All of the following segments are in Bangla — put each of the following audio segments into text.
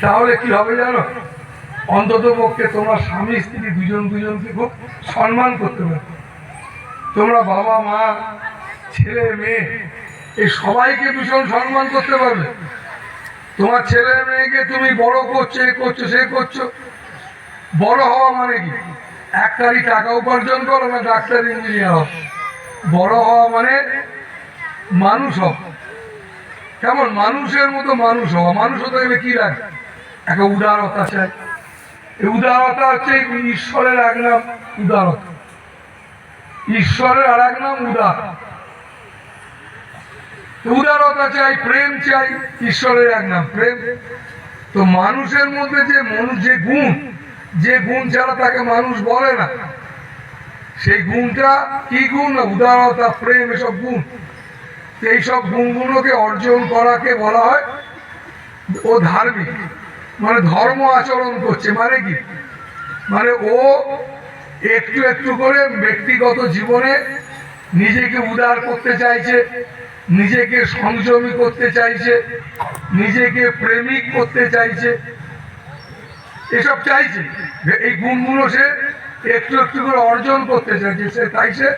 তাহলে কি হবে জানো? অন্তত পক্ষে তোমার স্বামী, স্ত্রী দুজন দুজনকে খুব সম্মান করতে পারবে তোমরা বাবা, মা, ছেলে, মেয়ে, এই সবাইকে ভীষণ সম্মান করতে পারবে। তোমার ছেলে, মেয়েকে তুমি বড় করছ, এ করছ, সে করছ। বড় হওয়া মানে কি? একটারই টাকা উপার্জন করো না ডাক্তার, ইঞ্জিনিয়ার হও। বড় হওয়া মানে মানুষ হওয়া কেমন? মানুষের মতো মানুষ হওয়া। মানুষ হতে গেলে কি লাগে একটা উদারতা চাই। এই উদারতা হচ্ছে ঈশ্বরের এক নাম উদারতা। ঈশ্বরের আর এক নাম উদার উদারতা চাই, প্রেম চাই, ঈশ্বরের এক নাম প্রেম। তো মানুষের মধ্যে যে মানুষ যে গুণ যে গুণ ছাড়া তাকে মানুষ বলে না, সেই গুণটা কি গুণ না? উদারতা, প্রেম, এসব গুণ। এইসব গুণগুলোকে অর্জন করাকে বলা হয় ও ধার্মিক। মানে ধর্ম আচরণ করছে মানে কি? মানে ও একটু একটু করে ব্যক্তিগত জীবনে নিজেকে উদার করতে চাইছে, নিজেকে সংযমী করতে চাইছে, নিজেকে প্রেমিক করতে চাইছে। এসব চাইছে। এই গুণগুলো সে একটু একটু করে অর্জন করতে চাইছে। সে তাই সে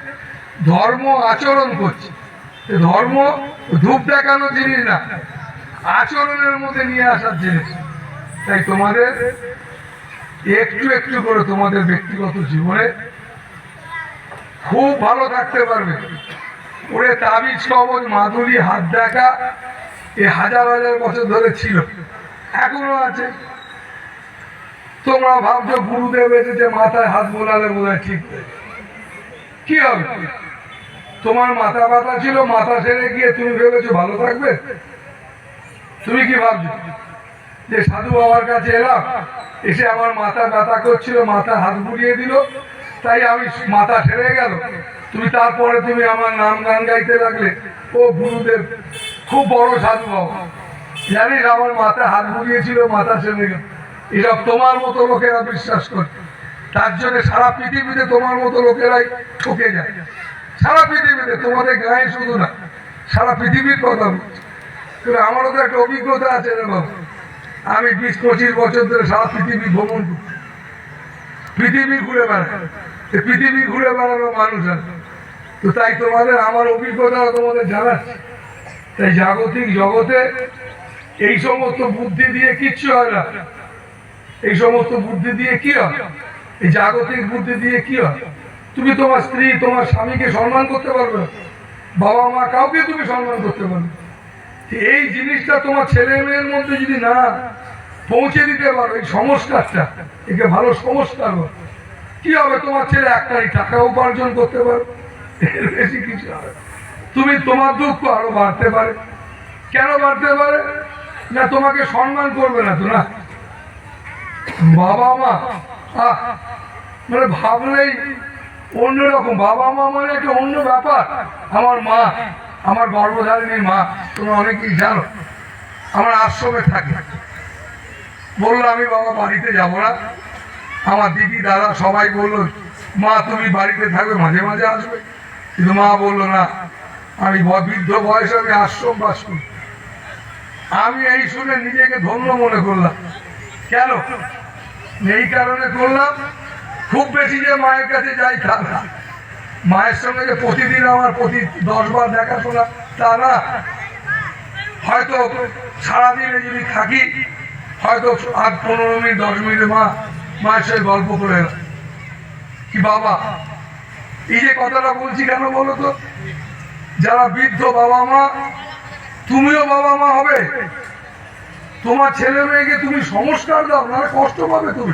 ধর্ম আচরণ করছে। ধর্ম ধূপ দেখানো জিনিস না, আচরণের মধ্যে নিয়ে আসার জিনিস। তাই তোমাদের একটু একটু করে তোমাদের ব্যক্তিগত জীবনে খুব ভালো থাকতে পারবে। ওরে তাবিজ, কবজ, মাদুলি, হাত দেখা, এ হাজার হাজার বছর ধরে ছিল, এখনও আছে। তোমরা ভাবছ গুরুদেব এসেছে, মাথায় হাত বোলালে বোধ ঠিক কি হবে? তোমার মাথা ব্যথা ছিল, মাথা সেরে গিয়ে তুমি ভেবেছো ভালো থাকবে? তুমি কি ভাবছ? যে সাধু বাবার কাছে এলাম, এসে আমার মাথা ব্যথা করছিল, মাথা হাত বুলিয়ে দিল। তাই আমি মাথা সেরে গেল। তুমি তারপরে তুমি আমার নাম গান গাইতে লাগলে। ও গুরুদেব, খুব বড় সাধু বাবা। জানিস আমার মাথা হাত বুলিয়েছিল, মাথা সেরে গেল। এসব তোমার মতো লোকেরা বিশ্বাস করে। তার জন্য সারা পৃথিবীতে তোমার মতো লোকেরাই ঠকে যায়। সারা পৃথিবীতে তোমাদের গায়ে শুধু না, সারা পৃথিবীর কথা বলছি। আমারও তো একটা অভিজ্ঞতা আছে রে বাবু। আমি বিশ পঁচিশ বছর ধরে সারা পৃথিবী ভ্রমণ করি পৃথিবী ঘুরে বেড়াই তো পৃথিবী ঘুরে বেড়ানো মানুষ আছে তো তাই তোমাদের আমার অভিজ্ঞতা তোমাদের জানাচ্ছি তাই জাগতিক জগতে এই সমস্ত বুদ্ধি দিয়ে কিচ্ছু হয় না। এই সমস্ত বুদ্ধি দিয়ে কি হয়? এই জাগতিক বুদ্ধি দিয়ে কি হয়? তুমি তোমার স্ত্রী, তোমার স্বামীকে সম্মান করতে পারবে বাবা মা কাউকে তুমি সম্মান করতে পারবে। এই জিনিসটা তোমার ছেলে মেয়ের মধ্যে যদি না পৌঁছে দিতে পারো, এই সংস্কারটা, একে ভালো সংস্কার। কি হবে তোমার ছেলে? একটাই টাকা উপার্জন করতে পারো। এর বেশি কিছু হবে তুমি তোমার দুঃখ আরও বাড়তে পারে। কেন বাড়তে পারে? না তোমাকে সম্মান করবে না তো না? বাবা মা মানে ভাবলেই অন্যরকম। বাবা মা মানে একটা অন্য ব্যাপার। আমার মা আমার গর্ভধারিণী মা, তোমরা অনেকেই জানো, আমার আশ্রমে থাকে। বলল, আমি বাবা বাড়িতে যাব না। আমার দিদি, দাদা সবাই বলল, মা, তুমি বাড়িতে থাকবে, মাঝে মাঝে আসবে। কিন্তু মা বলল, না, আমি বৃদ্ধ বয়সে আমি আশ্রম বাস করি। আমি এই শুনে নিজেকে ধন্য মনে করলাম। কেন? এই কারণে করলাম, খুব বেশি যে মায়ের কাছে যাই তা মায়ের সঙ্গে যে প্রতিদিন আমার প্রতি দশ বার দেখাশোনা তা না হয়তো সারাদিনে যদি থাকি, হয়তো আট, পনেরো মিনিট, দশ মিনিটে মা, মায়ের সঙ্গে গল্প করে। কি বাবা? এই যে কথাটা বলছি কেন বলো তো? যারা বৃদ্ধ বাবা মা, তুমিও বাবা মা হবে। তোমার ছেলে মেয়েকে তুমি সংস্কার দাও না কষ্ট পাবে তুমি।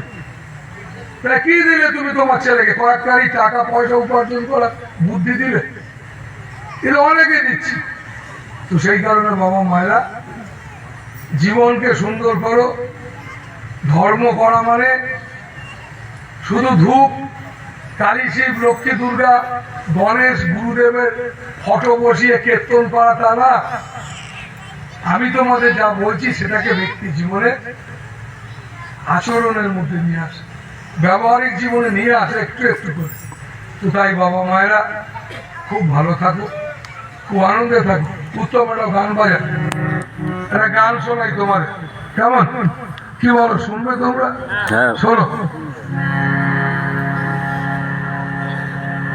তাহলে কি দিলে তুমি তোমার ছেলেকে? কয়েকটারই টাকা, পয়সা উপার্জন করা, বুদ্ধি দিলে? এটা অনেকে দিচ্ছি। তো সেই কারণে বাবা মায়েরা, জীবনকে সুন্দর করো। ধর্ম করা মানে শুধু ধূপ, কালী শিব, লক্ষ্মী দুর্গা, গণেশ, গুরুদেবের ফটো বসিয়ে কীর্তন করা তা না। আমি তোমাদের যা বলছি সেটাকে ব্যক্তি জীবনে আচরণের মধ্যে নিয়ে আসে। ব্যবহারিক জীবনে নিয়ে আসে একটু একটু করে। তো তাই বাবা মায়েরা খুব ভালো থাকো খুব আনন্দে থাকো উত্তম একটা গান বাজা একটা গান শোনাই তোমার। কেমন? কি বলো শুনবে তোমরা? হ্যাঁ। শোনো।